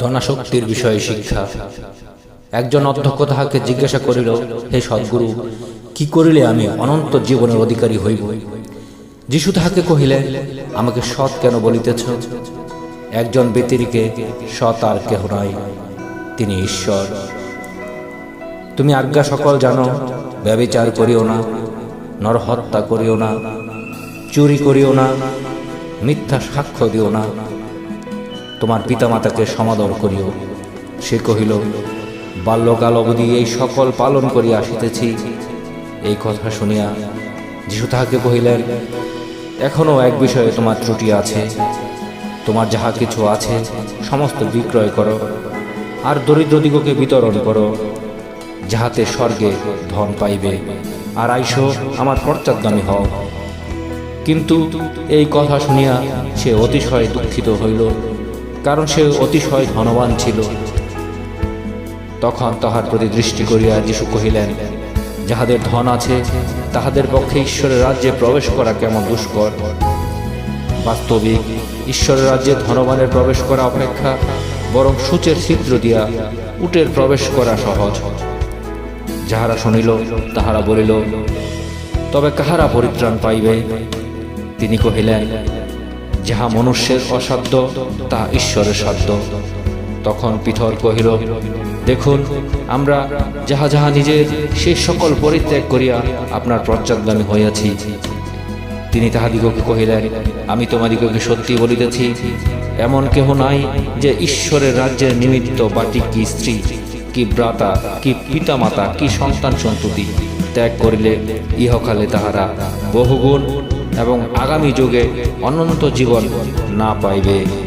ধনাশক্তির বিষয়ে শিক্ষা। একজন অধ্যক্ষ তাহাকে জিজ্ঞাসা করিল, হে সদ্গুরু, কি করিলে আমি অনন্ত জীবনের অধিকারী হইব? যিশু তাহাকে কহিলেন, আমাকে সৎ কেন বলিতেছ? একজন ব্যতিরিকে সৎ আর কেহ নাই, তিনি ঈশ্বর। তুমি আজ্ঞা সকল জানো, ব্যবিচার করিও না, নরহত্যা করিও না, চুরি করিও না, মিথ্যা সাক্ষ্য দিও না। তোমার পিতামাতাকে সমাদর করিও। সে কহিল, বাল্যকাল অবধি এই সকল পালন করিয়া আসিতেছি। এই কথা শুনিয়া যিশু তাহাকে কহিলেন এখনও এক বিষয়ে তোমার ত্রুটি আছে। তোমার যাহা কিছু আছে, সমস্ত বিক্রয় করো, আর দরিদ্রদিগকে বিতরণ করো, যাহাতে স্বর্গে ধন পাইবে। আর আইসো, আমার পশ্চাৎগামী হও। কিন্তু এই কথা শুনিয়া সে অতিশয় দুঃখিত হইল। কারণ সে অতিশয় ধনবান ছিল। তখন তাহার প্রতি দৃষ্টি করিয়া যিশু কহিলেন, যাহাদের ধন আছে, তাহাদের পক্ষে ঈশ্বরের রাজ্যে প্রবেশ করা কেমন দুষ্কর? বাস্তবিক, ঈশ্বরের রাজ্যে ধনবানের প্রবেশ করা অপেক্ষা বরং সূচের ছিদ্র দিয়া উটের প্রবেশ করা সহজ। যাহারা শুনিল, তাহারা বলিল, তবে কাহারা পরিত্রাণ পাইবে? তিনি কহিলেন যাহা মনুষ্যের অসাধ্য, তাহা ঈশ্বরের সাধ্য। তখন পিথর কহিল, দেখুন, আমরা যাহা যাহা নিজের সে সকল পরিত্যাগ করিয়া আপনার পশ্চাৎগামী হইয়াছি। তিনি তাহাদিগকে কহিলেন, আমি তোমাদিগকে সত্যি বলিতেছি, এমন কেহ নাই যে ঈশ্বরের রাজ্যের নিমিত্ত বাটি কি স্ত্রী, কি ব্রাতা কি পিতামাতা, কি সন্তান সন্ততি ত্যাগ করিলে ইহকালে তাহারা বহুগুণ এবং আগামী যুগে অনন্ত জীবন না পাইবে।